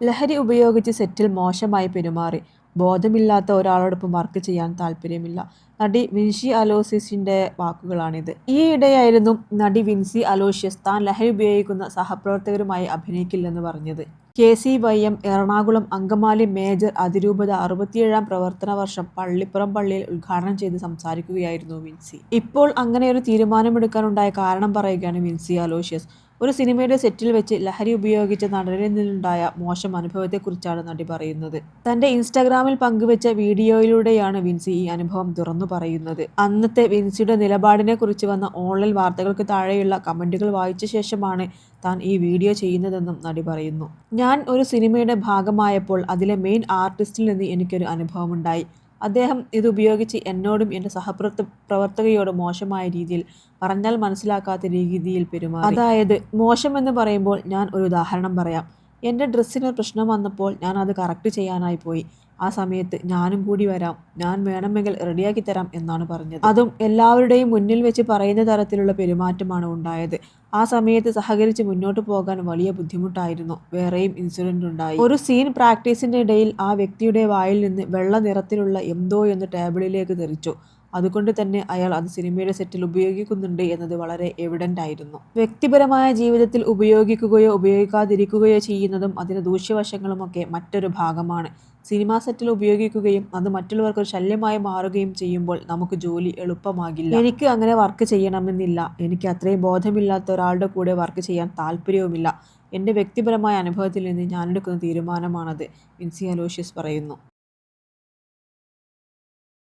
ലഹരി ഉപയോഗിച്ച് സെറ്റിൽ മോശമായി പെരുമാറി. ബോധമില്ലാത്ത ഒരാളോടൊപ്പം വർക്ക് ചെയ്യാൻ താല്പര്യമില്ല നടി വിൻസി അലോസിയസിന്റെ വാക്കുകളാണിത്. ഈയിടെയായിരുന്നു നടി വിൻസി അലോഷ്യസ് താൻ ലഹരി ഉപയോഗിക്കുന്ന സഹപ്രവർത്തകരുമായി അഭിനയിക്കില്ലെന്ന് പറഞ്ഞത്. K C Y M Ernakulam Angamaly major അതിരൂപത അറുപത്തിയേഴാം പ്രവർത്തന വർഷം പള്ളിപ്പുറം പള്ളിയിൽ ഉദ്ഘാടനം ചെയ്ത് സംസാരിക്കുകയായിരുന്നു വിൻസി. ഇപ്പോൾ അങ്ങനെ ഒരു തീരുമാനമെടുക്കാനുണ്ടായ കാരണം പറയുകയാണ് വിൻസി അലോഷ്യസ്. ഒരു സിനിമയുടെ സെറ്റിൽ വെച്ച് ലഹരി ഉപയോഗിച്ച നടനിൽ നിന്നുണ്ടായ മോശം അനുഭവത്തെക്കുറിച്ചാണ് നടി പറയുന്നത്. തന്റെ ഇൻസ്റ്റാഗ്രാമിൽ പങ്കുവെച്ച വീഡിയോയിലൂടെയാണ് വിൻസി ഈ അനുഭവം തുറന്നു പറയുന്നത്. അന്നത്തെ വിൻസിയുടെ നിലപാടിനെ കുറിച്ച് വന്ന ഓൺലൈൻ വാർത്തകൾക്ക് താഴെയുള്ള കമന്റുകൾ വായിച്ച ശേഷമാണ് താൻ ഈ വീഡിയോ ചെയ്യുന്നതെന്നും നടി പറയുന്നു. ഞാൻ ഒരു സിനിമയുടെ ഭാഗമായപ്പോൾ അതിലെ മെയിൻ ആർട്ടിസ്റ്റിൽ നിന്ന് എനിക്കൊരു അനുഭവമുണ്ടായി. അദ്ദേഹം ഇത് ഉപയോഗിച്ച് എന്നോടും എന്റെ സഹപ്രവർത്ത പ്രവർത്തകയോടും മോശമായ രീതിയിൽ പറഞ്ഞാൽ മനസ്സിലാക്കാത്ത രീതിയിൽ പെരുമാറി. അതായത് മോശമെന്ന് പറയുമ്പോൾ ഞാൻ ഒരു ഉദാഹരണം പറയാം. എന്റെ ഡ്രസ്സിന് പ്രശ്നം വന്നപ്പോൾ ഞാൻ അത് കറക്റ്റ് ചെയ്യാനായി പോയി. ആ സമയത്ത് ഞാനും കൂടി വരാം. ഞാൻ വേണമെങ്കിൽ റെഡിയാക്കി തരാം എന്നാണ് പറഞ്ഞത്. അതും എല്ലാവരുടെയും മുന്നിൽ വെച്ച് പറയുന്ന തരത്തിലുള്ള പെരുമാറ്റമാണ് ഉണ്ടായത്. ആ സമയത്ത് സഹകരിച്ച് മുന്നോട്ട് പോകാൻ വലിയ ബുദ്ധിമുട്ടായിരുന്നു. വേറെയും ഇൻസിഡന്റ് ഉണ്ടായി. ഒരു സീൻ പ്രാക്ടീസിന്റെ ഇടയിൽ ആ വ്യക്തിയുടെ വായിൽ നിന്ന് വെള്ള നിറത്തിലുള്ള എന്തോ എന്ന് ടേബിളിലേക്ക് തെറിച്ചു. അതുകൊണ്ട് തന്നെ അയാൾ അത് സിനിമയുടെ സെറ്റിൽ ഉപയോഗിക്കുന്നുണ്ട് എന്നത് വളരെ എവിഡന്റ് ആയിരുന്നു. വ്യക്തിപരമായ ജീവിതത്തിൽ ഉപയോഗിക്കുകയോ ഉപയോഗിക്കാതിരിക്കുകയോ ചെയ്യുന്നതും അതിന്റെ ദൂഷ്യവശങ്ങളുമൊക്കെ മറ്റൊരു ഭാഗമാണ്. സിനിമാ സെറ്റിൽ ഉപയോഗിക്കുകയും അത് മറ്റുള്ളവർക്ക് ഒരു ശല്യമായി മാറുകയും ചെയ്യുമ്പോൾ നമുക്ക് ജോലി എളുപ്പമാകില്ല. എനിക്ക് അങ്ങനെ വർക്ക് ചെയ്യണമെന്നില്ല. എനിക്ക് അത്രയും ബോധമില്ലാത്ത ഒരാളുടെ കൂടെ വർക്ക് ചെയ്യാൻ താല്പര്യവുമില്ല. എന്റെ വ്യക്തിപരമായ അനുഭവത്തിൽ നിന്ന് ഞാനെടുക്കുന്ന തീരുമാനമാണത് വിൻസി അലോഷ്യസ് പറയുന്നു.